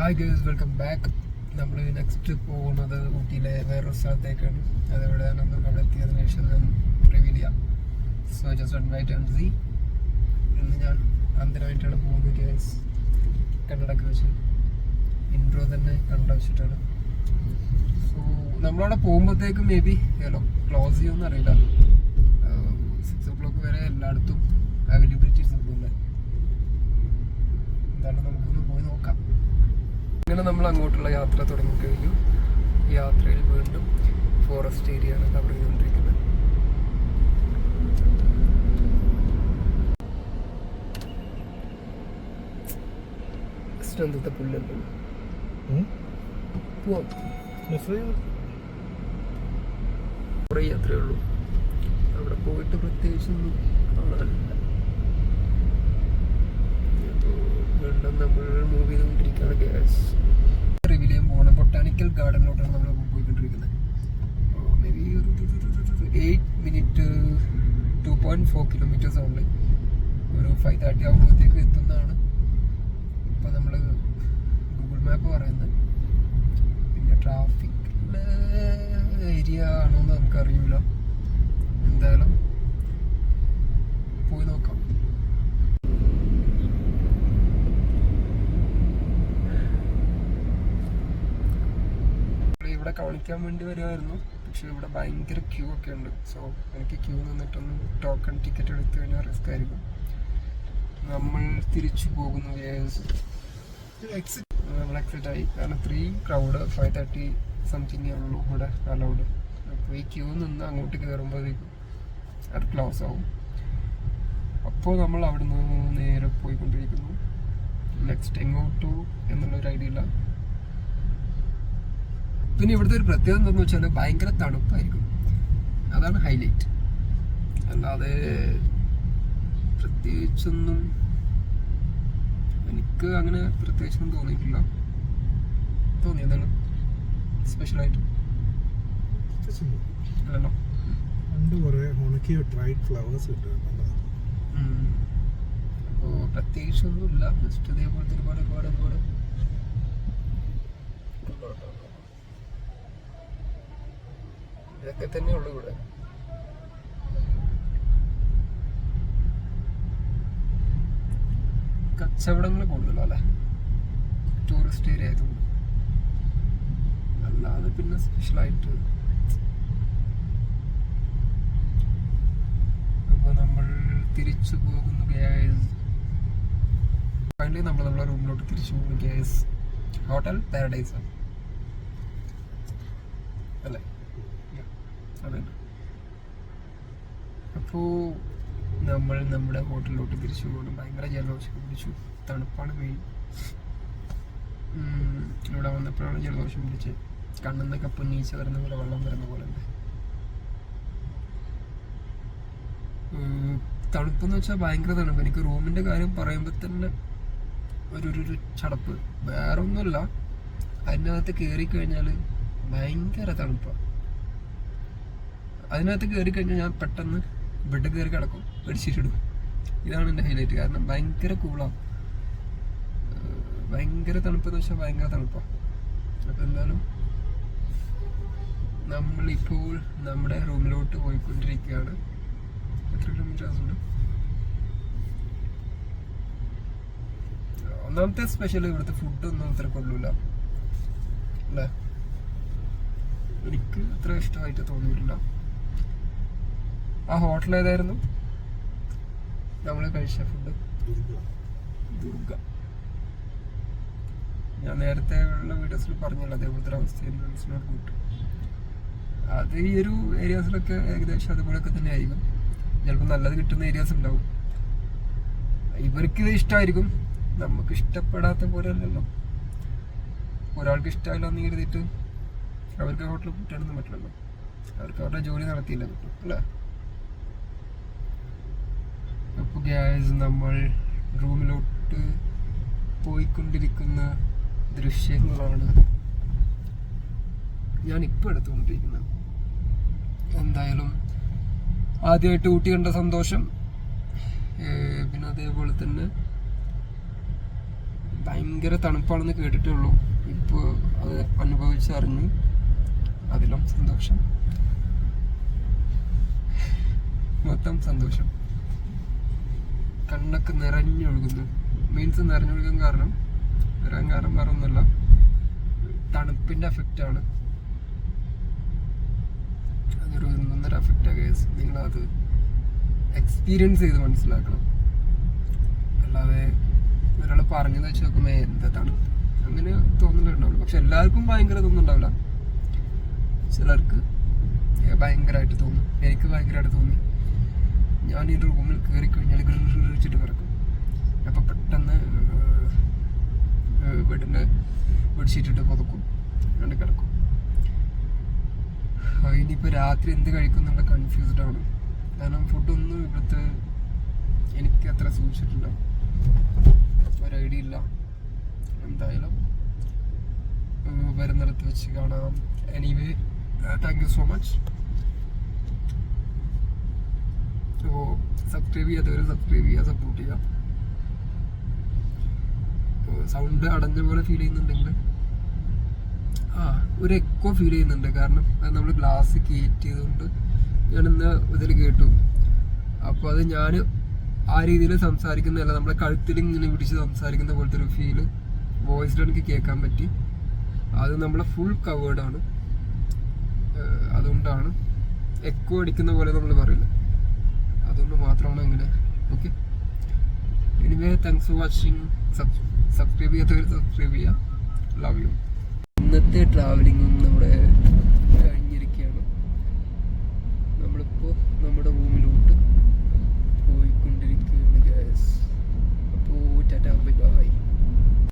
Hi guys welcome back നമ്മൾ next പോകുന്നത് ഊട്ടിയിലെ വേറൊരു സ്ഥലത്തേക്കാണ്. അതെവിടെയാണെന്ന് അവിടെ എത്തിയതിനു ശേഷം റിവീൽ ചെയ്യാം. So just one wait and see ഇന്ന് ഞാൻ അന്തരമായിട്ടാണ് പോകുന്നത് ഗേഴ്സ് കണ്ണടക്ക് വെച്ച്. ഇൻട്രോ തന്നെ കണ്ണട വെച്ചിട്ടാണ്. സോ നമ്മളവിടെ പോകുമ്പോഴത്തേക്കും മേ ബി ക്ലോസ് ചെയ്യുമെന്ന് അറിയില്ല സിക്സ് ഓ ക്ലോക്ക് വരെ എല്ലായിടത്തും അവൈലബിലിറ്റീസ് നമ്മൾ അങ്ങോട്ടുള്ള യാത്ര തുടങ്ങിക്കഴിഞ്ഞു കഴിഞ്ഞു. യാത്രയിൽ വീണ്ടും ഫോറസ്റ്റ് ഏരിയ ആണ് കവർ ചെയ്തുകൊണ്ടിരിക്കുന്നത് സ്ട്രെങ്ത്തെ പുല്ലല്ലോ കുറേ യാത്രയേ ഉള്ളൂ. അവിടെ പോയിട്ട് പ്രത്യേകിച്ചൊന്നും കാണാനില്ല. ഇപ്പോ നമ്മൾ മൂവ് ചെയ്തുകൊണ്ടിരിക്കുകയാണ് ഗ്യാസ് ബൊട്ടാനിക്കൽ ഗാർഡനിലോട്ടാണ് നമ്മൾ പോയിക്കൊണ്ടിരിക്കുന്നത്. Maybe eight minute two point four kilometres ഉണ്ട് ഒരു ഫൈവ് തേർട്ടി ആകുമ്പോഴത്തേക്ക് എത്തുന്നതാണ്. ഇപ്പോൾ നമ്മൾ ഗൂഗിൾ മാപ്പ് പറയുന്നത്. പിന്നെ ട്രാഫിക് ഏരിയ ആണോ എന്ന് നമുക്കറിയില്ല എന്തായാലും ഇവിടെ കാണിക്കാൻ വേണ്ടി വരുമായിരുന്നു പക്ഷെ ഇവിടെ ഭയങ്കര ക്യൂ ഒക്കെ ഉണ്ട്. സോ എനിക്ക് ക്യൂ നിന്നിട്ടൊന്നും ടോക്കൺ ടിക്കറ്റ് എടുത്തു കഴിഞ്ഞാൽ റിസ്ക് ആയിരിക്കും. നമ്മൾ തിരിച്ചു പോകുന്നു നമ്മൾ എക്സിറ്റ് ആയി. കാരണം ഇത്രയും ക്രൗഡ് ഫൈവ് തേർട്ടി സംതിങ് ഉള്ളൂ ഇവിടെ അലൗഡ് അപ്പോൾ ഈ ക്യൂ നിന്ന് അങ്ങോട്ട് കയറുമ്പോഴേക്കും അത് ക്ലോസ് ആവും. അപ്പോൾ നമ്മൾ അവിടുന്ന് നേരെ പോയിക്കൊണ്ടിരിക്കുന്നു. നെക്സ്റ്റ് എങ്ങോട്ടു എന്നുള്ളൊരു ഐഡിയ ഇല്ല. പിന്നെ ഇവിടുത്തെ ഒരു പ്രത്യേകത എന്താണെന്ന് വെച്ചാൽ ഭയങ്കര തണുപ്പായിരിക്കും. അതാണ് ഹൈലൈറ്റ് അല്ലാതെ പ്രത്യേകിച്ചൊന്നും എനിക്ക് അങ്ങനെ പ്രത്യേകിച്ചൊന്നും തോന്നിയിട്ടില്ല. തോന്നിയതാണ് സ്പെഷ്യലായിട്ട് അല്ലല്ലോ പണ്ട് കുറെ ഉണക്കിയ ഡ്രൈഡ് ഫ്ലവേഴ്സ് അപ്പോൾ പ്രത്യേകിച്ചൊന്നുമില്ല. ജസ്റ്റ് ഇതേപോലത്തെ ഒരുപാട് ഒരുപാട് ഒരുപാട്. ഇതൊക്കെ തന്നെ ഉള്ളു ഇവിടെ. കച്ചവടങ്ങൾ കൂടുതലോ അല്ലെ? ടൂറിസ്റ്റ് ഏരിയ ആയതുകൊണ്ട്. അല്ലാതെ പിന്നെ സ്പെഷ്യലായിട്ട് അപ്പോൾ നമ്മൾ തിരിച്ചു പോകുന്നു ഗ്യാസ് ഫൈനലി നമ്മൾ നമ്മുടെ റൂമിലോട്ട് തിരിച്ചു പോകുന്നു ഗ്യാസ് ഹോട്ടൽ പാരഡൈസ് അല്ലേ. അതെ അപ്പോൾ നമ്മൾ നമ്മുടെ ഹോട്ടലിലോട്ട് തിരിച്ചു പോകണം ഭയങ്കര ജലദോഷം പിടിച്ചു. തണുപ്പാണ് മെയിൻ ഇവിടെ വന്നപ്പോഴാണ് ജലദോഷം പിടിച്ച് കണ്ണിന്നൊക്കെ പൊന്നീച്ച വരുന്ന പോലെ വെള്ളം വരുന്ന പോലെ ഉണ്ട്. തണുപ്പെന്ന് വെച്ചാൽ ഭയങ്കര തണുപ്പ്. എനിക്ക് റൂമിന്റെ കാര്യം പറയുമ്പോൾ തന്നെ ഒരു ഒരു ചടപ്പ്. വേറെ ഒന്നുമില്ല അതിനകത്ത് കയറി കഴിഞ്ഞാൽ ഭയങ്കര തണുപ്പാണ് അതിനകത്ത് കയറി കഴിഞ്ഞാൽ ഞാൻ പെട്ടെന്ന് ബെഡ് കയറി കിടക്കും പഠിച്ചിട്ടിടും ഇതാണ് എന്റെ ഹൈലൈറ്റ് കാരണം ഭയങ്കര കൂളാണ് ഭയങ്കര തണുപ്പെന്ന് വെച്ചാൽ ഭയങ്കര തണുപ്പാണ് അപ്പം എന്തായാലും നമ്മളിപ്പോൾ നമ്മുടെ റൂമിലോട്ട് പോയിക്കൊണ്ടിരിക്കുകയാണ്. എത്ര കിലോമീറ്റേഴ്സ് ഉണ്ട് ഒന്നാമത്തെ സ്പെഷ്യൽ ഇവിടുത്തെ ഫുഡൊന്നും അത്ര കൊള്ളൂല. അല്ലേ? എനിക്ക് അത്ര ഇഷ്ടമായിട്ട് തോന്നിയിട്ടില്ല. ആ ഹോട്ടൽ ഏതായിരുന്നു? നമ്മൾ കഴിച്ച ഫുഡ് ദുർഗ. ഞാൻ നേരത്തെ ഉള്ള വീഡിയോസിൽ പറഞ്ഞല്ലോ അതേപോലത്തെ അവസ്ഥയായിരുന്നു ഇറ്റ്സ് നോട്ട് അത് ഈ ഒരു ഏരിയാസിലൊക്കെ ഏകദേശം അതുപോലൊക്കെ തന്നെ ആയിരിക്കും ചിലപ്പോൾ നല്ലത് കിട്ടുന്ന ഏരിയാസ് ഉണ്ടാവും. ഇവർക്ക് ഇത് ഇഷ്ടമായിരിക്കും നമുക്ക് ഇഷ്ടപ്പെടാത്ത പോലെ അല്ലല്ലോ. ഒരാൾക്ക് ഇഷ്ടമായില്ല എന്ന് കരുതിയിട്ട് അവർക്ക് ഹോട്ടലിൽ കൂട്ടാനൊന്നും പറ്റില്ലല്ലോ. അവർക്ക് അവരുടെ ജോലി നടത്തിയില്ല. കിട്ടും അല്ലേ? ഗ്യാസ് നമ്മൾ റൂമിലോട്ട് പോയിക്കൊണ്ടിരിക്കുന്ന ദൃശ്യങ്ങളാണ് ഞാൻ ഇപ്പോൾ എടുത്തുകൊണ്ടിരിക്കുന്നത്. എന്തായാലും ആദ്യമായിട്ട് ഊട്ടി കണ്ട സന്തോഷം. പിന്നെ അതേപോലെ തന്നെ ഭയങ്കര തണുപ്പാണെന്ന് കേട്ടിട്ടുള്ളൂ ഇപ്പോൾ അത് അനുഭവിച്ചറിഞ്ഞു. അതിലും സന്തോഷം. മൊത്തം സന്തോഷം. കണ്ണൊക്കെ നിറഞ്ഞൊഴുകുന്നു. മീൻസ് നിറഞ്ഞൊഴുകാൻ കാരണം വരാൻ കാരണം വേറെ ഒന്നുമല്ല തണുപ്പിന്റെ എഫക്റ്റ് ആണ്. അതൊരു ഒന്നൊന്നര എഫക്റ്റ് കേസ് നിങ്ങളത് എക്സ്പീരിയൻസ് ചെയ്ത് മനസ്സിലാക്കണം. അല്ലാതെ ഒരാൾ പറഞ്ഞെന്ന് വെച്ച് നോക്കുമ്പോൾ എന്താ തണുപ്പ്? അങ്ങനെ തോന്നുന്നുണ്ടാവുള്ളൂ പക്ഷെ എല്ലാവർക്കും ഭയങ്കര ഇതൊന്നും ഉണ്ടാവില്ല. ചിലർക്ക് ഭയങ്കരമായിട്ട് തോന്നും. എനിക്ക് ഭയങ്കരമായിട്ട് തോന്നി. ഞാൻ ഈ റൂമിൽ കയറി കഴിഞ്ഞാൽ ഗിറിച്ചിട്ട് കിടക്കും. അപ്പം പെട്ടെന്ന് ബെഡിന്റെ ബെഡ്ഷീറ്റിട്ട് പുതക്കും. രണ്ട് കിടക്കും. ആ, ഇനിയിപ്പോൾ രാത്രി എന്ത് കഴിക്കും എന്നുള്ള കൺഫ്യൂസ്ഡ് ആണ്. കാരണം ഫുഡൊന്നും ഇവിടുത്തെ എനിക്ക് അത്ര സൂക്ഷിച്ചിട്ടില്ല. ഒരു ഐഡിയ ഇല്ല. എന്തായാലും വരുന്നിടത്ത് വെച്ച് കാണാം. Anyway thank you so much അപ്പോൾ സബ്സ്ക്രൈബ് ചെയ്യാത്തവർ സബ്സ്ക്രൈബ് ചെയ്യുക സപ്പോർട്ട് ചെയ്യുക സൗണ്ട് അടഞ്ഞ പോലെ ഫീൽ ചെയ്യുന്നുണ്ടെങ്കിൽ. ആ ഒരു എക്കോ ഫീൽ ചെയ്യുന്നുണ്ട്. കാരണം അത് നമ്മൾ ഗ്ലാസ് കയറ്റിയതുകൊണ്ട് ഞാൻ ഇന്ന് ഇതിൽ കേട്ടു. അപ്പോൾ അത് ഞാൻ ആ രീതിയിൽ സംസാരിക്കുന്നതല്ല നമ്മളെ കഴുത്തിൽ ഇങ്ങനെ പിടിച്ച് സംസാരിക്കുന്ന പോലത്തെ ഒരു ഫീൽ വോയിസിൽ എനിക്ക് കേൾക്കാൻ പറ്റി. അത് നമ്മളെ ഫുൾ കവേർഡാണ് അതുകൊണ്ടാണ് എക്കോ അടിക്കുന്ന പോലെ നമ്മൾ പറയില്ല അതുകൊണ്ട് മാത്രമാണ് അങ്ങനെ okay anyway thanks for watching subscribe ചെയ്യാത്തവർ സബ്സ്ക്രൈബ് ചെയ്യുക ലവ് യു ഇന്നത്തെ ട്രാവലിങ്ങും നമ്മുടെ കഴിഞ്ഞിരിക്കുകയാണ്. നമ്മളിപ്പോൾ നമ്മുടെ